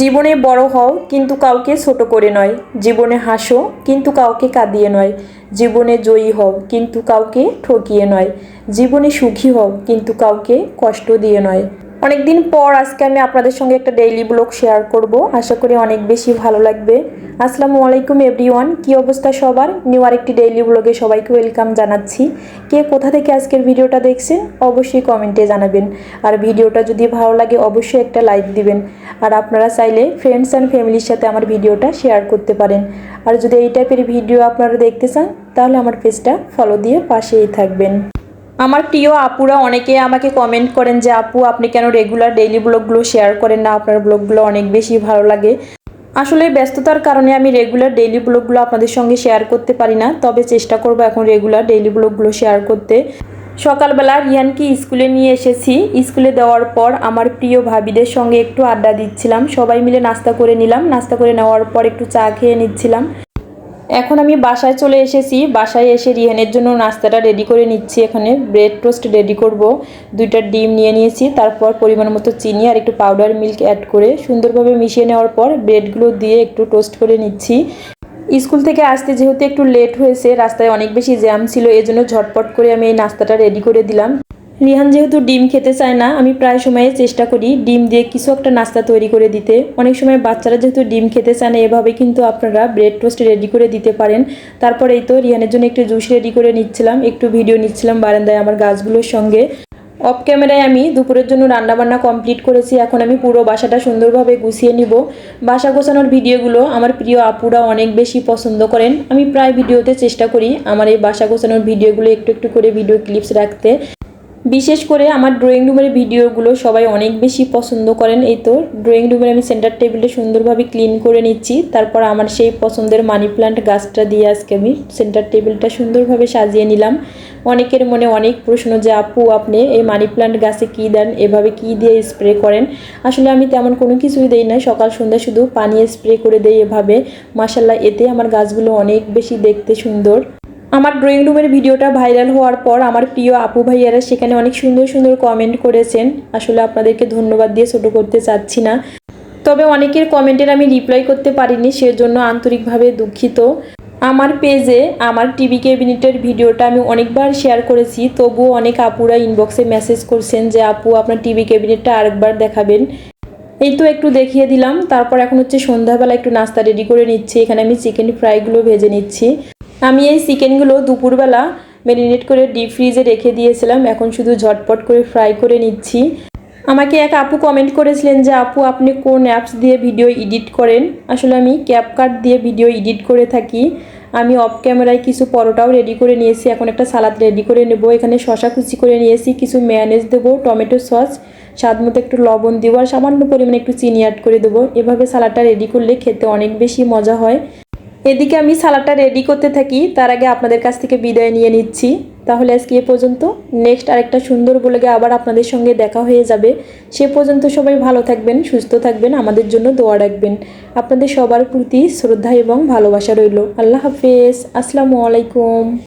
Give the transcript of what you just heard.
জীবনে বড় হও, কিন্তু কাউকে ছোট করে নয়। জীবনে হাসো, কিন্তু কাউকে কাঁদিয়ে নয়। জীবনে জয়ী হও, কিন্তু কাউকে ঠকিয়ে নয়। জীবনে সুখী হও, কিন্তু কাউকে কষ্ট দিয়ে নয়। অনেকদিন পর আজকে আমি আপনাদের সঙ্গে একটা ডেইলি ব্লগ শেয়ার করব। আশা করি অনেক বেশি ভালো লাগবে। আসসালামু আলাইকুম এভরিওয়ান কী অবস্থা সবার? নিউ আরেকটি ডেইলি ব্লগে সবাইকে ওয়েলকাম জানাচ্ছি। কে কোথা থেকে আজকের ভিডিওটা দেখছেন, অবশ্যই কমেন্টে জানাবেন। আর ভিডিওটা যদি ভালো লাগে, অবশ্যই একটা লাইক দিবেন। আর আপনারা চাইলে ফ্রেন্ডস অ্যান্ড ফ্যামিলির সাথে আমার ভিডিওটা শেয়ার করতে পারেন। আর যদি এই টাইপের ভিডিও আপনারা দেখতে চান, তাহলে আমার পেজটা ফলো দিয়ে পাশেই থাকবেন। আমার প্রিয় আপুরা, অনেকে আমাকে কমেন্ট করেন যে, আপু, আপনি কেন রেগুলার ডেইলি ব্লগগুলো শেয়ার করেন না? আপনার ব্লগগুলো অনেক বেশি ভালো লাগে। আসলে ব্যস্ততার কারণে আমি রেগুলার ডেইলি ব্লগগুলো আপনাদের সঙ্গে শেয়ার করতে পারি না, তবে চেষ্টা করব এখন রেগুলার ডেইলি ব্লগগুলো শেয়ার করতে। সকালবেলা রিয়ানকে স্কুলে নিয়ে এসেছি। স্কুলে দেওয়ার পর আমার প্রিয় ভাবিদের সঙ্গে একটু আড্ডা দিচ্ছিলাম। সবাই মিলে নাস্তা করে নিলাম। নাস্তা করে নেওয়ার পর একটু চা খেয়ে নিচ্ছিলাম। এখন আমি বাসায় চলে এসেছি। বাসায় এসে রিহানের জন্য নাস্তাটা রেডি করে নিচ্ছি। এখানে ব্রেড টোস্ট রেডি করব। দুইটা ডিম নিয়ে নিয়েছি। তারপর পরিমাণ মতো চিনি আর একটু পাউডার মিল্ক অ্যাড করে সুন্দরভাবে মিশিয়ে নেওয়ার পর ব্রেডগুলো দিয়ে একটু টোস্ট করে নিচ্ছি। স্কুল থেকে আসতে যেহেতু একটু লেট হয়েছে, রাস্তায় অনেক বেশি জ্যাম ছিল, এজন্য ঝটপট করে আমি এই নাস্তাটা রেডি করে দিলাম। রিহান যেহেতু ডিম খেতে চায় না, আমি প্রায় সময়ে চেষ্টা করি ডিম দিয়ে কিছু একটা নাস্তা তৈরি করে দিতে। অনেক সময় বাচ্চারা যেহেতু ডিম খেতে চায় না, এভাবে কিন্তু আপনারা ব্রেড টোস্ট রেডি করে দিতে পারেন। তারপর এই তো রিহানের জন্য একটু জুস রেডি করে নিচ্ছিলাম, একটু ভিডিও নিচ্ছিলাম বারান্দায় আমার গাছগুলোর সঙ্গে। অফ ক্যামেরায় আমি দুপুরের জন্য রান্নাবান্না কমপ্লিট করেছি, এখন আমি পুরো বাসাটা সুন্দরভাবে গুছিয়ে নিব। বাসা গোছানোর ভিডিওগুলো আমার প্রিয় আপুরা অনেক বেশি পছন্দ করেন। আমি প্রায় ভিডিওতে চেষ্টা করি আমার এই বাসা গোছানোর ভিডিওগুলো একটু একটু করে ভিডিও ক্লিপস রাখতে। বিশেষ করে আমার ড্রয়িং রুমের ভিডিওগুলো সবাই অনেক বেশি পছন্দ করেন। এই তো ড্রয়িং রুমের আমি সেন্টার টেবিলটা সুন্দরভাবে ক্লিন করে নিচ্ছি। তারপর আমার সেই পছন্দের মানি প্লান্ট গাছটা দিয়ে আজকে আমি সেন্টার টেবিলটা সুন্দরভাবে সাজিয়ে নিলাম। অনেকের মনে অনেক প্রশ্ন যে, আপু, আপনি এই মানি প্লান্ট গাছে কী দেন? এভাবে কী দিয়ে স্প্রে করেন? আসলে আমি তেমন কোনো কিছুই দেই না। সকাল, সন্ধ্যা শুধু পানি স্প্রে করে দেই এভাবে। মাসাল্লাহ এতে আমার গাছগুলো অনেক বেশি দেখতে সুন্দর। আমার ড্রয়িং রুমের ভিডিওটা ভাইরাল হওয়ার পর আমার প্রিয় আপু ভাইয়ারা সেখানে অনেক সুন্দর সুন্দর কমেন্ট করেছেন। আসলে আপনাদেরকে ধন্যবাদ দিয়ে ছোটো করতে চাচ্ছি না। তবে অনেকের কমেন্টের আমি রিপ্লাই করতে পারিনি, সেজন্য আন্তরিকভাবে দুঃখিত। আমার পেজে আমার টিভি ক্যাবিনেটের ভিডিওটা আমি অনেকবার শেয়ার করেছি, তবুও অনেক আপুরা ইনবক্সে মেসেজ করছেন যে, আপু, আপনার টিভি ক্যাবিনেটটা আরেকবার দেখাবেন। এই তো একটু দেখিয়ে দিলাম, তারপর এখন হচ্ছে সন্ধ্যাবেলা একটু নাস্তা রেডি করে নিচ্ছি, এখানে আমি চিকেন ফ্রাইগুলো ভেজে নিচ্ছি। আমি এই চিকেনগুলো দুপুরবেলা ম্যারিনেট করে ডিপ ফ্রিজে রেখে দিয়েছিলাম। এখন শুধু ঝটপট করে ফ্রাই করে নিচ্ছি। আমাকে এক আপু কমেন্ট করেছিলেন যে, আপু, আপনি কোন অ্যাপস দিয়ে ভিডিও এডিট করেন? আসলে আমি ক্যাপকাট দিয়ে ভিডিও এডিট করে থাকি। আমি অফ ক্যামেরায় কিছু পরোটাও রেডি করে নিয়েছি। এখন একটা সালাদ রেডি করে নেব। এখানে শশা কুচি করে নিয়েছি, কিছু ম্যানেজ দেবো টমেটো সস স্বাদ মতো একটু লবণ দেবো, আর সামান্য পরিমাণে একটু চিনি অ্যাড করে দেবো। এভাবে সালাদটা রেডি করলে খেতে অনেক বেশি মজা হয়। এদিকে আমি সালাডটা রেডি করতে থাকি। তার আগে আপনাদের কাছ থেকে বিদায় নিয়ে নিচ্ছি। তাহলে আজকে এ পর্যন্ত। নেক্সট আরেকটা সুন্দর বলে আবার আপনাদের সঙ্গে দেখা হয়ে যাবে। সে পর্যন্ত সবাই ভালো থাকবেন, সুস্থ থাকবেন, আমাদের জন্য দোয়া রাখবেন। আপনাদের সবার প্রতি শ্রদ্ধা এবং ভালোবাসা রইল। আল্লাহ হাফেজ। আসসালামু আলাইকুম।